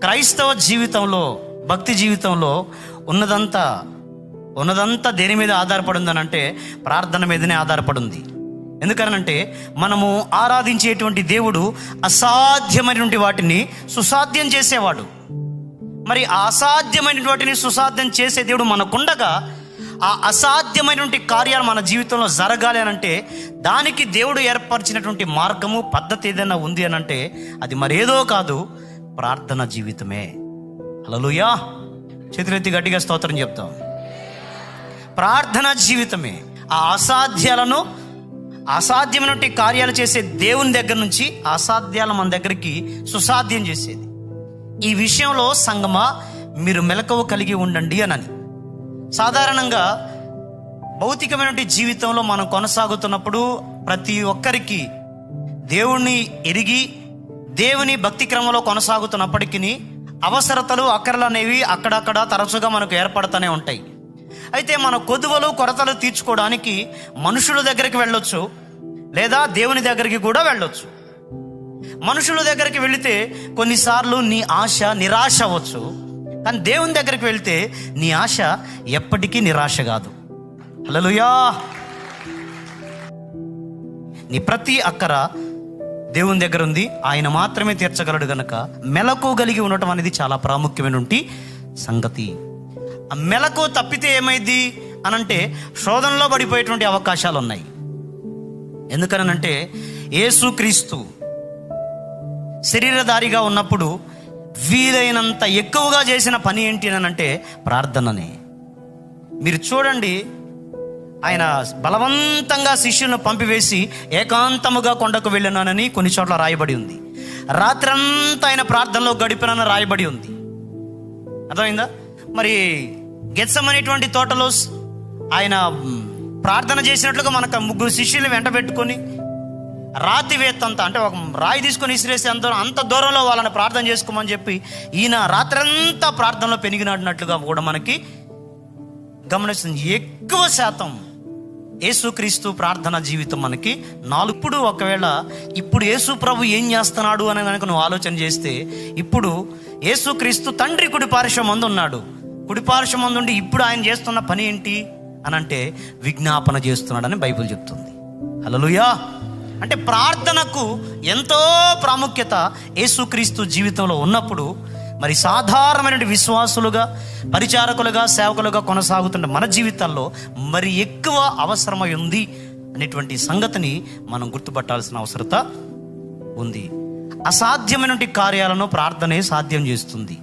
క్రైస్తవ జీవితంలో భక్తి జీవితంలో ఉన్నదంతా ఉన్నదంతా దేని మీద ఆధారపడి ఉందనంటే ప్రార్థన మీదనే ఆధారపడి ఉంది ఎందుకనంటే మనము ఆరాధించేటువంటి దేవుడు అసాధ్యమైనటువంటి వాటిని సుసాధ్యం చేసేవాడు. మరి అసాధ్యమైన అసాధ్యమైనటువంటి వాటిని సుసాధ్యం చేసే దేవుడు మనకుండగా ఆ అసాధ్యమైనటువంటి కార్యాలు మన జీవితంలో జరగాలి అని అంటే దానికి దేవుడు ఏర్పరిచినటువంటి మార్గము పద్ధతి ఏదైనా ఉంది అని అంటే అది మరేదో కాదు ప్రార్థన జీవితమే. అలలుయా చేతులెత్తి గట్టిగా స్తోత్రం చెప్తాం. ప్రార్థన జీవితమే. ఆ అసాధ్యాలను అసాధ్యమైనటువంటి కార్యాలు చేసే దేవుని దగ్గర నుంచి అసాధ్యాలు మన దగ్గరికి సుసాధ్యం చేసేది. ఈ విషయంలో సంగమా మీరు మెలకువ కలిగి ఉండండి అనని సాధారణంగా భౌతికమైనటువంటి జీవితంలో మనం కొనసాగుతున్నప్పుడు ప్రతి ఒక్కరికి దేవుణ్ణి ఎరిగి దేవుని భక్తి క్రమంలో కొనసాగుతున్నప్పటికీ అవసరతలు అక్కర్లు అనేవి అక్కడక్కడ తరచుగా మనకు ఏర్పడుతూనే ఉంటాయి. అయితే మన కొదువలు కొరతలు తీర్చుకోవడానికి మనుషుల దగ్గరికి వెళ్ళొచ్చు లేదా దేవుని దగ్గరికి కూడా వెళ్ళొచ్చు. మనుషుల దగ్గరికి వెళితే కొన్నిసార్లు నీ ఆశ నిరాశ అవ్వచ్చు. కానీ దేవుని దగ్గరికి వెళితే నీ ఆశ ఎప్పటికీ నిరాశ కాదు. హల్లెలూయా! నీ ప్రతి అక్కర దేవుని దగ్గర ఉంది ఆయన మాత్రమే తీర్చగలడు గనక మెలకు కలిగి ఉండటం అనేది చాలా ప్రాముఖ్యమైనటువంటి సంగతి. ఆ మెలకు తప్పితే ఏమైంది అనంటే శోధనలో పడిపోయేటువంటి అవకాశాలు ఉన్నాయి ఎందుకనంటే యేసుక్రీస్తు శరీరధారిగా ఉన్నప్పుడు వీలైనంత ఎక్కువగా చేసిన పని ఏంటి అని అంటే ప్రార్థననే. మీరు చూడండి ఆయన బలవంతంగా శిష్యులను పంపివేసి ఏకాంతముగా కొండకు వెళ్ళినానని కొన్ని చోట్ల రాయబడి ఉంది. రాత్రంతా ఆయన ప్రార్థనలో గడిపినని రాయబడి ఉంది. అర్థమైందా? మరి గెత్సమనేటువంటి తోటలో ఆయన ప్రార్థన చేసినట్లుగా మనకు ముగ్గురు శిష్యులు వెంట పెట్టుకొని రాతివేత్తంత అంటే ఒక రాయి తీసుకొని ఇసిరేసి అంత అంత దూరంలో వాళ్ళని ప్రార్థన చేసుకోమని చెప్పి ఈయన రాత్రంతా ప్రార్థనలో పెనిగినట్టుగా కూడా మనకి గమనిస్తుంది. ఎక్కువ శాతం యేసుక్రీస్తు ప్రార్థన జీవితం మనకి నాలుగుప్పుడు ఒకవేళ ఇప్పుడు యేసు ప్రభు ఏం చేస్తున్నాడు అని కనుక నువ్వు ఆలోచన చేస్తే ఇప్పుడు యేసుక్రీస్తు తండ్రి కుడి పార్శ్వం మందు ఉన్నాడు. కుడి మందు ఉండి ఇప్పుడు ఆయన చేస్తున్న పని ఏంటి? అని అంటే విజ్ఞాపన చేస్తున్నాడని బైబిల్ చెప్తుంది. హల్లెలూయా! అంటే ప్రార్థనకు ఎంతో ప్రాముఖ్యత యేసుక్రీస్తు జీవితంలో ఉన్నప్పుడు మరి సాధారణమైన విశ్వాసులుగా పరిచారకులుగా సేవకులుగా కొనసాగుతున్న మన జీవితాల్లో మరి ఎక్కువ అవసరమై ఉంది అనేటువంటి సంగతిని మనం గుర్తుపట్టాల్సిన అవసరత ఉంది. అసాధ్యమైనటువంటి కార్యాలను ప్రార్థనే సాధ్యం చేస్తుంది.